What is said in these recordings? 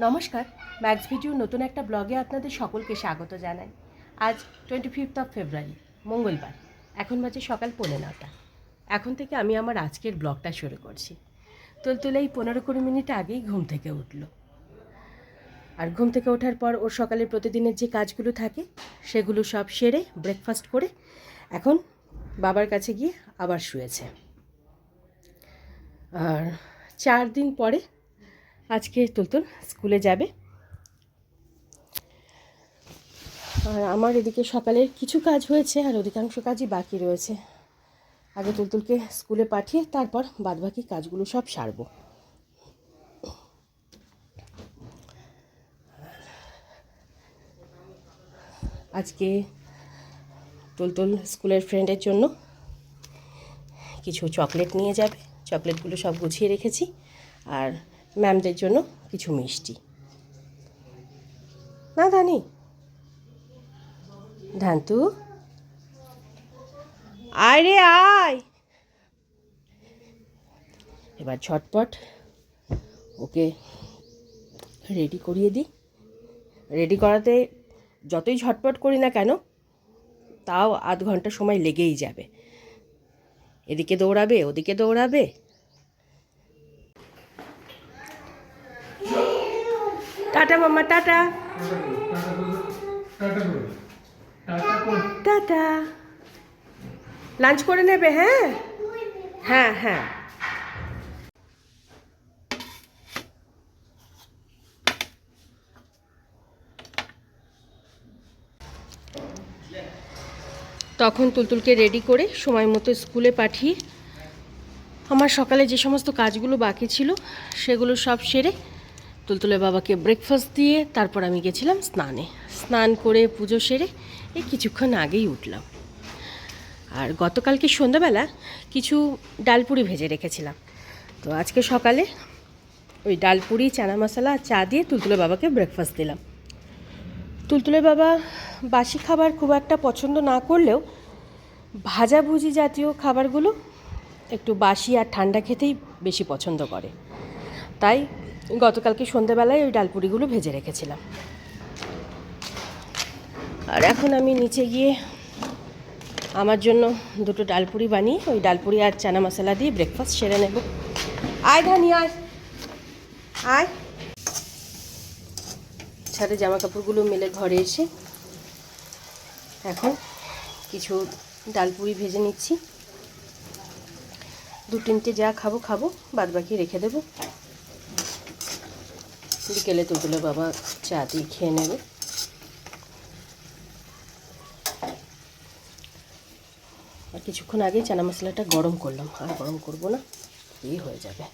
নমস্কার max video নতুন একটা ব্লগে আপনাদের সকলকে স্বাগত জানাই। আজ টোয়েন্টি ফিফথ অফ ফেব্রুয়ারি মঙ্গলবার, এখন বাজে সকাল পৌনে নটা। এখন থেকে আমি আমার আজকের ব্লগটা শুরু করছি। তুলতুলে এই পনেরো কুড়ি মিনিট আগেই ঘুম থেকে উঠল। আর ঘুম থেকে ওঠার পর ওর সকালে প্রতিদিনের যে কাজগুলো থাকে, সেগুলো সব সেরে ব্রেকফাস্ট করে এখন বাবার কাছে গিয়ে আবার শুয়েছে। আর চার দিন পরে আজকে তুলতুল স্কুলে যাবে। আর আমার এদিকে সকালের কিছু কাজ হয়েছে, আর অধিকাংশ কাজই বাকি রয়েছে। আগে তুলতুলকে স্কুলে পাঠিয়ে তারপর বাদবাকি কাজগুলো সব সারবো। আজকে তুলতুল স্কুলের ফ্রেন্ডের জন্য কিছু চকলেট নিয়ে যাবে। চকলেটগুলো সব গুছিয়ে রেখেছি। আর ম্যামদের জন্য কিছু মিষ্টি। না, ধানি। ধান্তু? আয় রে আয়! এবার ঝটপট ওকে রেডি করিয়ে দিই। রেডি করাতে যতই ঝটপট করি না কেন, তাও আধ ঘণ্টা সময় লেগেই যাবে। এদিকে দৌড়াবে, ওদিকে দৌড়াবে। Tata mama tata tata lunch করে নেবে হ্যাঁ? হ্যাঁ হ্যাঁ। তখন তুলতুলকে রেডি করে সময় মতো স্কুলে পাঠিয়ে আমার সকালে যে সমস্ত কাজগুলো বাকি ছিল, সেগুলো সব সেরে তুলতুলের বাবাকে ব্রেকফাস্ট দিয়ে তারপর আমি গেছিলাম স্নানে। স্নান করে পুজো সেরে এই কিছুক্ষণ আগেই উঠলাম। আর গতকালকে সন্ধ্যাবেলা কিছু ডালপুরি ভেজে রেখেছিলাম। তো আজকে সকালে ওই ডালপুরি, চানা মশলা আর চা দিয়ে তুলতুলের বাবাকে ব্রেকফাস্ট দিলাম। তুলতুলের বাবা বাসি খাবার খুব একটা পছন্দ না করলেও ভাজাভুজি জাতীয় খাবারগুলো একটু বাসি আর ঠান্ডা খেতেই বেশি পছন্দ করে। তাই গতকালকে সন্ধ্যেবেলায় ওই ডালপুরিগুলো ভেজে রেখেছিলাম। আর এখন আমি নিচে গিয়ে আমার জন্য দুটো ডালপুরি বানিয়ে, ওই ডালপুরি আর চানা মশলা দিয়ে ব্রেকফাস্ট সেরে নেব। আয় ধানি, আয়। আয়। ছাদে জামা কাপড়গুলো মেলে ঘরে এসে এখন কিছু ডালপুরি ভেজে নিচ্ছি। দু তিনটে যা খাব খাব বাদ বাকি রেখে দেবো। বিকেলে তুলতুলে বাবা চা দিয়ে খেয়ে নেবে। আর কিছুক্ষণ আগে চানা মশলাটা গরম করলাম। আর গরম করব না, এই হয়ে যাবে।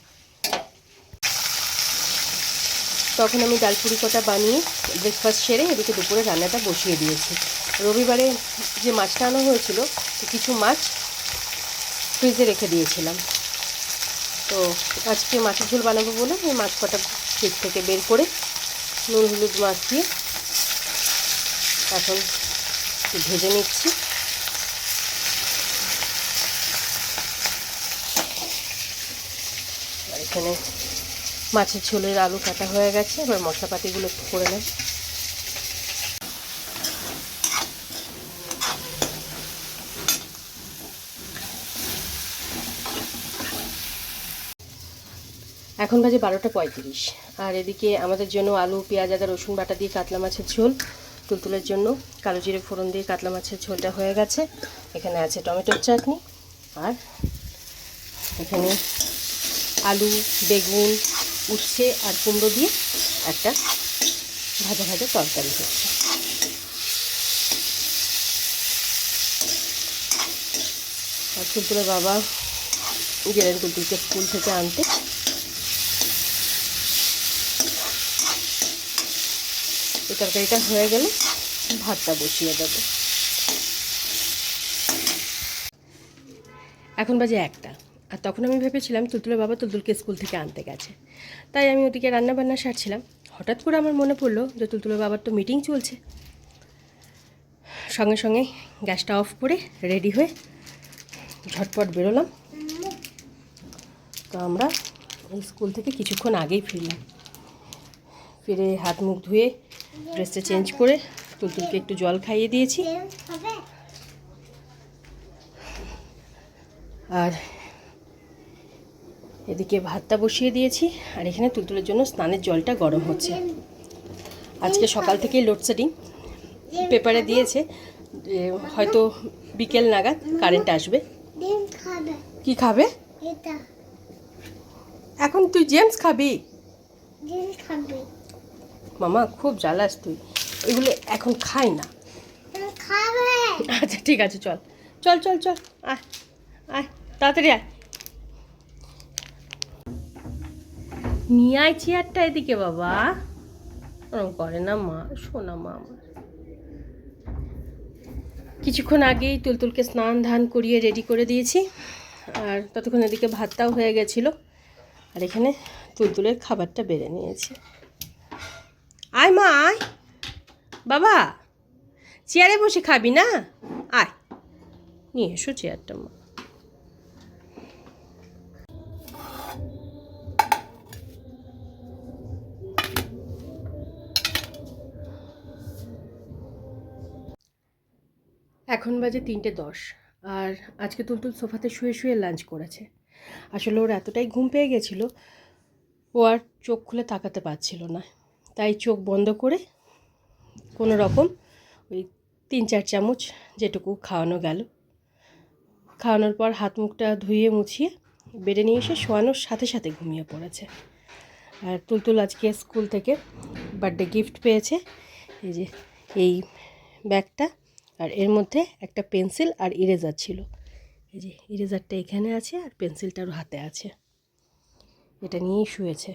তখন আমি ডালপুরি কটা বানিয়ে ব্রেকফাস্ট সেরে এদিকে দুপুরে রান্নাটা বসিয়ে দিয়েছি। রবিবারে যে মাছটা আনা হয়েছিল, কিছু মাছ ফ্রিজে রেখে দিয়েছিলাম। তো আজকে মাছের ঝোল বানাবো বলে এই মাছ কটা ফ্রিজ থেকে বের করে নুন হলুদ মাখিয়ে এখন ভেজে নিচ্ছি। এখানে মাছের ঝোলের আলু কাটা হয়ে গেছে, এবার মশলাপাতিগুলো একটু করে নেব। এখন বাজে বারোটা পঁয়ত্রিশ। আর এদিকে আমাদের জন্য আলু, পেঁয়াজ, আদা, রসুন বাটা দিয়ে কাতলা মাছের ঝোল। তুলতুলের জন্য কালো জিরে ফোড়ন দিয়ে কাতলা মাছের ঝোলটা হয়ে গেছে। এখানে আছে টমেটোর চাটনি। আর এখানে আলু, বেগুন উচ্ছে আর কুমড়ো দিয়ে একটা ভাজা ভাজা তরকারি হচ্ছে। আর তুলতুলের বাবা গেলেন তুলতুলকে স্কুল থেকে আনতে। তরকারিটা হয়ে গেলে ভাতটা বসিয়ে দেবো। এখন বাজে একটা। আর তখন আমি ভেবেছিলাম তুলতুলের বাবা তুলতুলকে স্কুল থেকে আনতে গেছে। তাই আমি ওদিকে রান্না বান্না সারছিলাম। হঠাৎ করে আমার মনে পড়ল যে তুলতুলের বাবার তো মিটিং চলছে। সঙ্গে সঙ্গে গ্যাসটা অফ করে রেডি হয়ে ঝটপট বেরোলাম। তো আমরা স্কুল থেকে কিছুক্ষণ আগেই ফিরলাম। ফিরে হাত মুখ ধুয়ে ড্রেসটা চেঞ্জ করে তুলতুলকে একটু জল খাইয়ে দিয়েছি। আর এদিকে ভাতটা বসিয়ে দিয়েছি আর এখানে তুলতুলের জন্য স্নানের জলটা গরম হচ্ছে। আজকে সকাল থেকেই লোডশেডিং পেপারে দিয়েছে যে হয়তো বিকেল নাগাদ কারেন্ট আসবে। কি খাবে? এখন তুই জেমস খাবি। খাবে। মামা, খুব জ্বালাস তুই। এগুলো এখন খাই না। আচ্ছা ঠিক আছে, চল। চল চল চল, আয় আয়, তাড়াতাড়ি আয়। নিয়ে আয় চেয়ারটা এদিকে, বাবা। ওরকম করে না মা শোনা মা আমার। কিছুক্ষণ আগেই তুলতুলকে স্নান ধান করিয়ে রেডি করে দিয়েছি। আর ততক্ষণ এদিকে ভাতটাও হয়ে গেছিল। আর এখানে তুলতুলের খাবারটা বেড়ে নিয়েছি। আয় মা, আয়। বাবা, চেয়ারে বসে খাবি না? আয়, নিয়ে এসো চেয়ারটা মা। এখন বাজে তিনটে দশ, আর আজকে তুলতুল সোফাতে শুয়ে শুয়ে লাঞ্চ করেছে। আসলে ওর এতটাই ঘুম পেয়ে গেছিল, ও আর চোখ খুলে তাকাতে পারছিল না। তাই চোখ বন্ধ করে কোনো রকম ওই তিন চার চামচ যেটুকু খাওয়ানো গেল। খাওয়ানোর পর হাত মুখটা ধুয়ে মুছিয়ে বেডে নিয়ে এসে শোয়ানোর সাথে সাথে ঘুমিয়ে পড়েছে। আর তুলতুল আজকে স্কুল থেকে বার্থডে গিফট পেয়েছে। এই যে এই ব্যাগটা আর এর মধ্যে একটা পেন্সিল আর ইরেজার ছিল। এই যে ইরেজারটা এখানে আছে আর পেন্সিলটারও হাতে আছে। এটা নিয়েই শুয়েছে।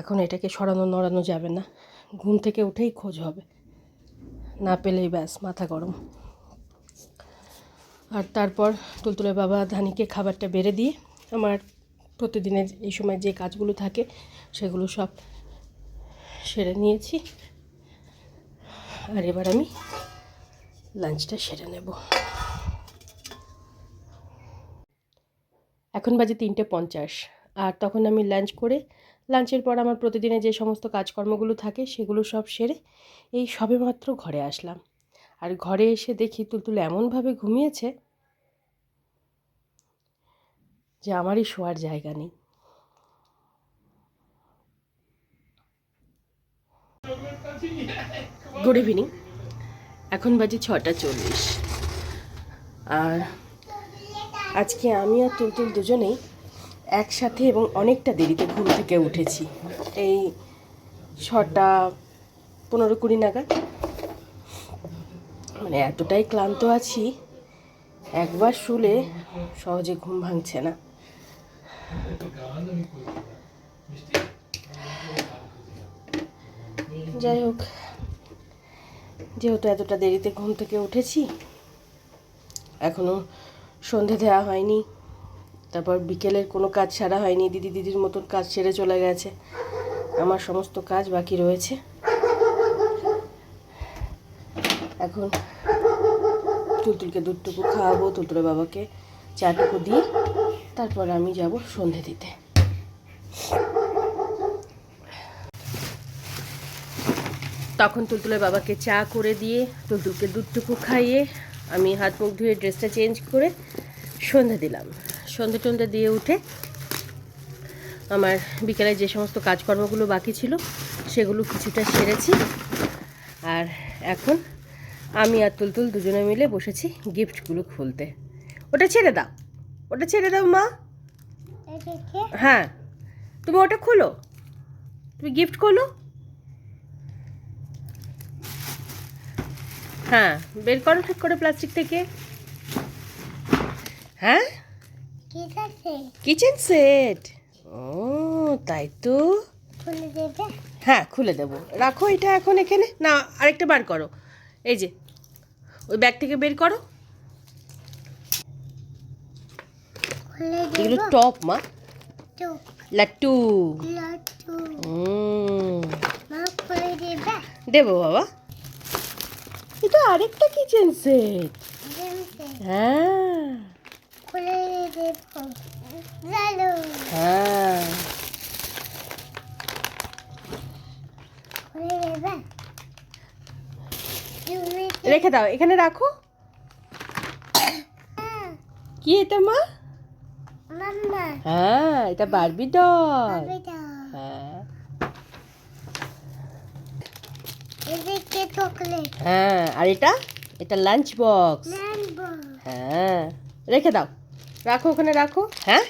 এখন এটাকে সরানো নড়ানো যাবে না। ঘুম থেকে উঠেই খোঁজ হবে। না পেলেই ব্যাস, মাথা গরম। আর তারপর তুলতুলের বাবা ধানিকে খাবারটা বেড়ে দিয়ে আমার প্রতিদিনের এই সময় যে কাজগুলো থাকে সেগুলো সব সেরে নিয়েছি। আর এবার আমি লাঞ্চটা সেরে নেব। এখন বাজে তিনটে পঞ্চাশ। আর তখন আমি লাঞ্চ করে লাঞ্চের পর আমার প্রতিদিনে যে সমস্ত কাজকর্মগুলো থাকে, সেগুলো সব সেরে এই সবেমাত্র ঘরে আসলাম। আর ঘরে এসে দেখি তুলতুল এমনভাবে ঘুমিয়েছে যে আমারই শোয়ার জায়গা নেই। গুড ইভিনিং এখন বাজে ছটা চল্লিশ। আর আজকে আমি আর তুলতুল দুজনেই একসাথে এবং অনেকটা দেরিতে ঘুম থেকে উঠেছি। এই ছটা পনেরো কুড়ি নাগাদ। মানে এতটাই ক্লান্ত আছি, একবার শুলে সহজে ঘুম ভাঙছে না। যাই হোক, যেহেতু এতটা দেরিতে ঘুম থেকে উঠেছি এখনও সন্ধে দেওয়া হয়নি। তারপর বিকেলের কোনো কাজ সারা হয়নি, দিদি দিদির মতন কাজ সেরে চলে গেছে। আমার সমস্ত কাজ বাকি রয়েছে। এখন তুলতুলকে দুধটুকু খাওয়াবো, তুলতুলের বাবাকে চাটুকু দিয়ে তারপর আমি যাব সন্ধে দিতে। তখন তুলতুলের বাবাকে চা করে দিয়ে তুলতুলকে দুধটুকু খাইয়ে আমি হাত মুখ ধুয়ে ড্রেসটা চেঞ্জ করে সন্ধে দিলাম। সন্ধে টন্ধে দিয়ে উঠে আমার বিকেলে যে সমস্ত কাজকর্মগুলো বাকি ছিল সেগুলো কিছুটা সেরেছি। আর এখন আমি আর তুলতুল দুজনে মিলে বসেছি গিফটগুলো খুলতে। ওটা ছেড়ে দাও। ওটা ছেড়ে দাও মা। হ্যাঁ। তুমি ওটা খোলো। তুমি গিফট খোলো। হ্যাঁ বের করো ঠিক করে প্লাস্টিক থেকে। হ্যাঁ? Kitchen set. ও তাই তো। খুলে দেবে? হ্যাঁ খুলে দেবো। রাখো এটা এখন এখানে। না আরেকটা বার করো। এই যে ওই ব্যাগ থেকে বের করো। এগুলো টপ মা। লাট্টু। দেবো? বাবা। এটা আরেকটা কিচেন সেট। হ্যাঁ। খুলে দেব জানো হ্যাঁ। দেবে রেখে দাও এখানে রাখো। কি এটা মা? হ্যাঁ এটা বারবি ডল হ্যাঁ। হ্যাঁ আর এটা? এটা লাঞ্চ বক্স হ্যাঁ। রেখে দাও। রাখো ওখানে, রাখো। হ্যাঁ?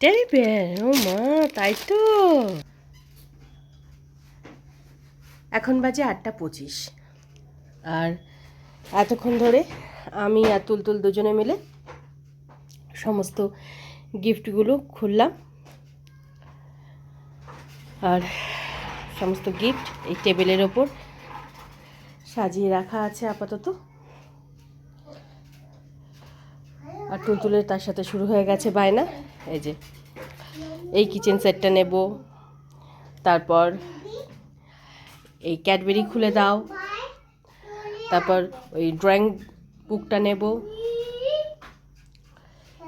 টেরি বেয়ার, ও মা, তাই তো। এখন বাজে আটটা পঁচিশ। আর এতক্ষণ ধরে আমি আর তুলতুল দুজনে মিলে সমস্ত গিফটগুলো খুললাম। আর সমস্ত গিফট এই টেবিলের ওপর সাজিয়ে রাখা আছে আপাতত। আর টুলটুলের তার সাথে শুরু হয়ে গেছে বায়না। এই যে, এই কিচেন সেটটা নেব। তারপর এই ক্যাডবেরি খুলে দাও। তারপর ওই ড্রয়িং বুকটা নেব।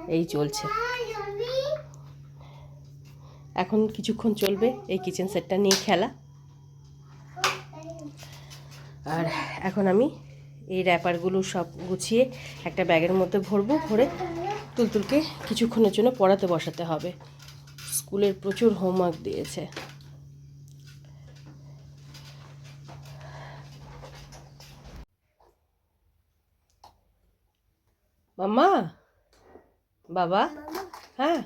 এই চলছে। এখন কিছুক্ষণ চলবে এই কিচেন সেটটা নিয়ে খেলা। আর এখন আমি এই র্যাপারগুলো সব গুছিয়ে একটা ব্যাগের মধ্যে ভরবো, ভরে তুলতুলকে কিছুক্ষণের জন্য পড়াতে বসাতে হবে। স্কুলের প্রচুর হোমওয়ার্ক দিয়েছে। মাম্মা? বাবা? হ্যাঁ?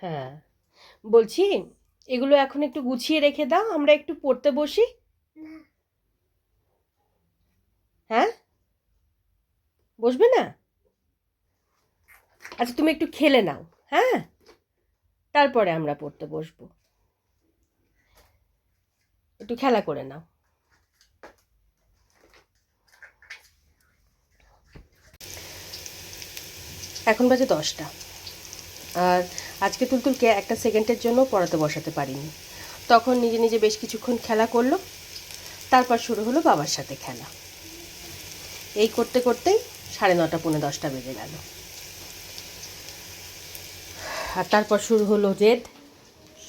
হ্যাঁ। বলছি, এগুলো এখন একটু গুছিয়ে রেখে দাও, আমরা একটু পড়তে বসি? না। হ্যাঁ? বসবে না? আচ্ছা তুমি একটু খেলে নাও হ্যাঁ? তারপরে আমরা পড়তে বসবো। একটু খেলা করে নাও। এখন বাজে দশটা। আর আজকে তুলতুলকে একটা সেকেন্ডের জন্য পড়াতে বসাতে পারিনি। তখন নিজে নিজে বেশ কিছুক্ষণ খেলা করল। তারপর শুরু হলো বাবার সাথে খেলা। এই করতে করতেই সাড়ে নটা, পৌনে দশটা বেজে গেল। আর তারপর শুরু হলো জেদ,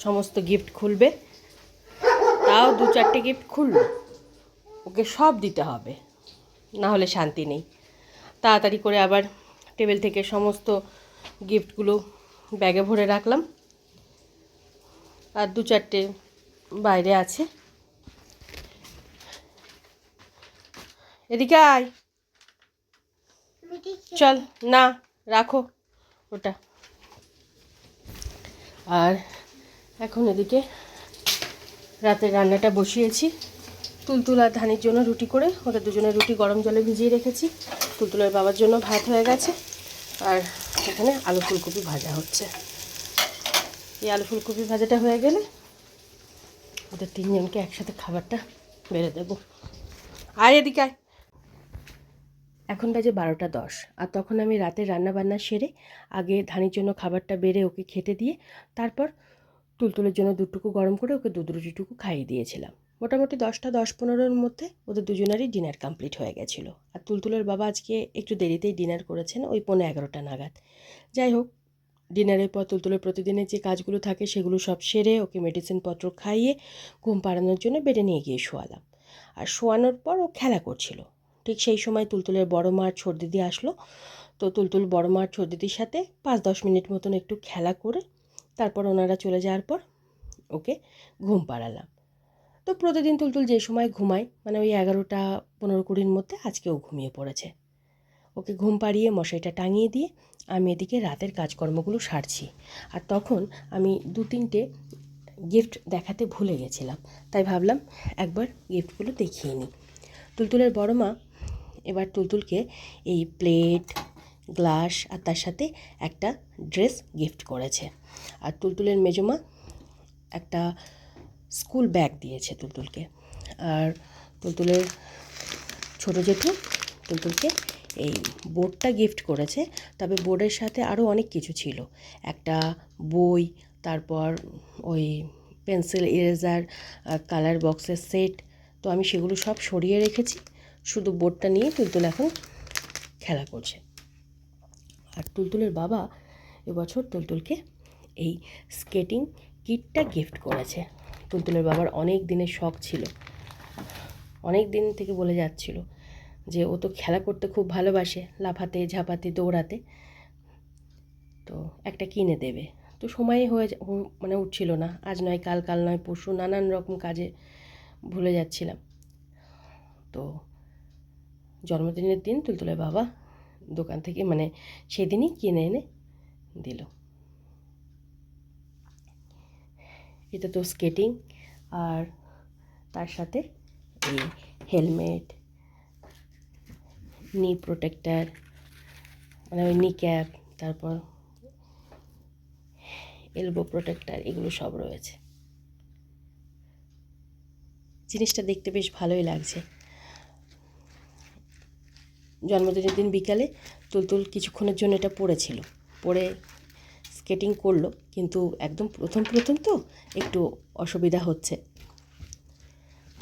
সমস্ত গিফট খুলবে। তাও দু চারটে গিফট খুলল। ওকে সব দিতে হবে, না হলে শান্তি নেই। তাড়াতাড়ি করে আবার টেবিল থেকে সমস্ত গিফটগুলো ব্যাগে ভরে রাখলাম। আর দু চারটে বাইরে আছে। এদিকে আয়। চল, না, রাখো ওটা। আর এখন এদিকে রাতের রান্নাটা বসিয়েছি। তুলতুল আর ধানির জন্য রুটি করে, ওদের দুজনের রুটি গরম জলে ভিজিয়ে রেখেছি। তুলতুলের বাবার জন্য ভাত হয়ে গেছে। আর এখানে আলু ফুলকপি ভাজা হচ্ছে। এই আলু ফুলকপি ভাজাটা হয়ে গেলে ওদের তিনজনকে একসাথে খাবারটা বেড়ে দেবো। আয় এদিকে আয়। এখন বাজে বারোটা দশ, আর তখন আমি রাতের রান্না বান্না সেরে আগে ধানের জন্য খাবারটা বেড়ে ওকে খেতে দিয়ে তারপর তুলতুলের জন্য দুটুকু গরম করে ওকে দুধ রুটিটুকু খাইয়ে দিয়েছিলাম। মোটামুটি দশটা দশ পনেরোর মধ্যে ওদের দুজনেরই ডিনার কমপ্লিট হয়ে গেছিল। আর তুলতুলের বাবা আজকে একটু দেরিতেই ডিনার করেছেন, ওই পনেরো এগারোটা নাগাদ। যাই হোক, ডিনারের পর তুলতুলের প্রতিদিনের যে কাজগুলো থাকে সেগুলো সব সেরে ওকে মেডিসিনপত্র খাইয়ে ঘুম পাড়ানোর জন্য বেডে নিয়ে গিয়ে শোয়ালাম। আর শোয়ানোর পর ও খেলা করছিল। ঠিক সেই সময় তুলতুলের বড় মার ছোট দিদি আসলো। তো তুলতুল বড় মার ছোট দিদির সাথে পাঁচ দশ মিনিট মতন একটু খেলা করে তারপর ওনারা চলে যাওয়ার পর ওকে ঘুম পাড়ালাম। তো প্রতিদিন তুলতুল যে সময় ঘুমায় মানে ওই এগারোটা পনেরো কুড়ির মধ্যে আজকেও ঘুমিয়ে পড়েছে। ওকে ঘুম পাড়িয়ে মশাইটা টাঙিয়ে দিয়ে আমি এদিকে রাতের কাজকর্মগুলো সারছি। আর তখন আমি দু তিনটে গিফট দেখাতে ভুলে গেছিলাম। তাই ভাবলাম একবার গিফটগুলো দেখিয়ে নিই। তুলতুলের বড় মা এবার তুলতুলকে এই প্লেট, গ্লাস আর তার সাথে একটা ড্রেস গিফট করেছে। আর তুলতুলের মেজমা একটা স্কুল ব্যাগ দিয়েছে তুলতুলকে আর তুলতুলের ছোটো জেঠু তুলতুলকে এই বোর্ডটা গিফট করেছে। তবে বোর্ডের সাথে আরও অনেক কিছু ছিল। একটা বই, তারপর ওই পেন্সিল, ইরেজার কালার বক্সের সেট। তো আমি সেগুলো সব সরিয়ে রেখেছি। শুধু বোর্ডটা নিয়ে তুলতুল এখন খেলা করছে। আর তুলতুলের বাবা এবছর তুলতুলকে এই স্কেটিং কিটটা গিফট করেছে। তুলতুলের বাবার অনেক দিনের শখ ছিল। অনেক দিন থেকে বলে যাচ্ছিল যে ও তো খেলা করতে খুব ভালোবাসে, লাফাতে, ঝাঁপাতে, দৌড়াতে। তো একটা কিনে দেবে। তো সময় হয়ে মানে উঠছিল না। আজ নয়, কাল কাল নয়, পরশু নানান রকম কাজে ভুলে যাচ্ছিলাম। তো জন্মদিনের দিন তুলতুলের বাবা দোকান থেকে মানে সেদিনই কিনে এনে দিল। এটা তো স্কেটিং আর তার সাথে এই হেলমেট, নি প্রোটেক্টার মানে ওই নি ক্যাপ, তারপর এলবো প্রোটেক্টার এগুলো সব রয়েছে। জিনিসটা দেখতে বেশ ভালোই লাগছে। জন্মদিনের দিন বিকালে তুলতুল কিছুক্ষণের জন্য এটা পড়েছিল। পড়ে স্কেটিং করল, কিন্তু একদম প্রথম প্রথম তো একটু অসুবিধা হচ্ছে।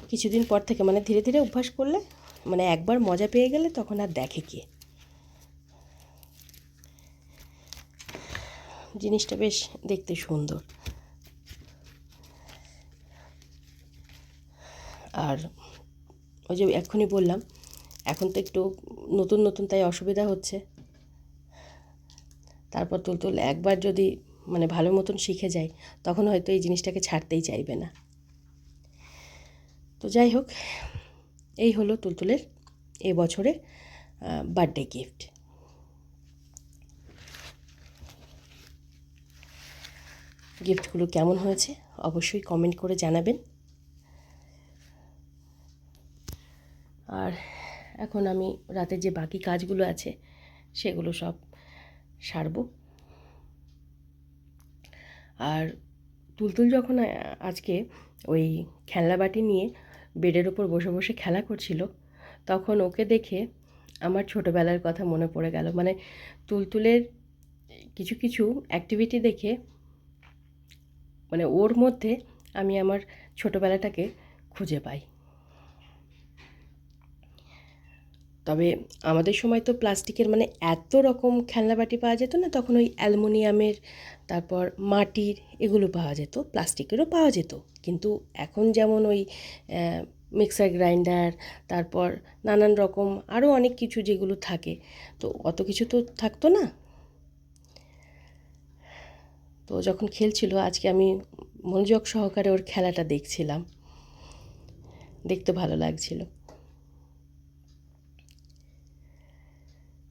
কিছুদিন পর থেকে মানে ধীরে ধীরে অভ্যাস করলে মানে একবার মজা পেয়ে গেলে তখন আর দেখে কে। জিনিসটা বেশ দেখতে সুন্দর। আর ওই যে এক্ষুনি বললাম এখন তো একটু নতুন নতুন তাই অসুবিধা হচ্ছে। তারপর তুলতুল একবার যদি মানে ভালো মতন শিখে যায়, তখন হয়তো এই জিনিসটাকে ছাড়তেই চাইবে না। তো যাই হোক, এই হলো তুলতুলের এ বছরে বার্থডে গিফট গিফটগুলো কেমন হয়েছে অবশ্যই কমেন্ট করে জানাবেন। আর এখন আমি রাতে যে বাকি কাজগুলো আছে, সেগুলো সব সারবো। আর তুলতুল যখন আজকে ওই খেলনা বাটি নিয়ে বেডের ওপর বসে বসে খেলা করছিল, তখন ওকে দেখে আমার ছোটোবেলার কথা মনে পড়ে গেল। মানে তুলতুলের কিছু কিছু অ্যাক্টিভিটি দেখে মানে ওর মধ্যে আমি আমার ছোটোবেলাটাকে খুঁজে পাই। তবে আমাদের সময় তো প্লাস্টিকের মানে এত রকম খেলনা বাটি পাওয়া যেত না, তখন ওই অ্যালুমিনিয়ামের, তারপর মাটির এগুলো পাওয়া যেত, প্লাস্টিকেরও পাওয়া যেত। কিন্তু এখন যেমন ওই মিক্সার গ্রাইন্ডার, তারপর নানান রকম আরও অনেক কিছু যেগুলো থাকে, তো অত কিছু তো থাকতো না। তো যখন খেলছিল, আজকে আমি মনোযোগ সহকারে ওর খেলাটা দেখছিলাম। দেখতে ভালো লাগছিল।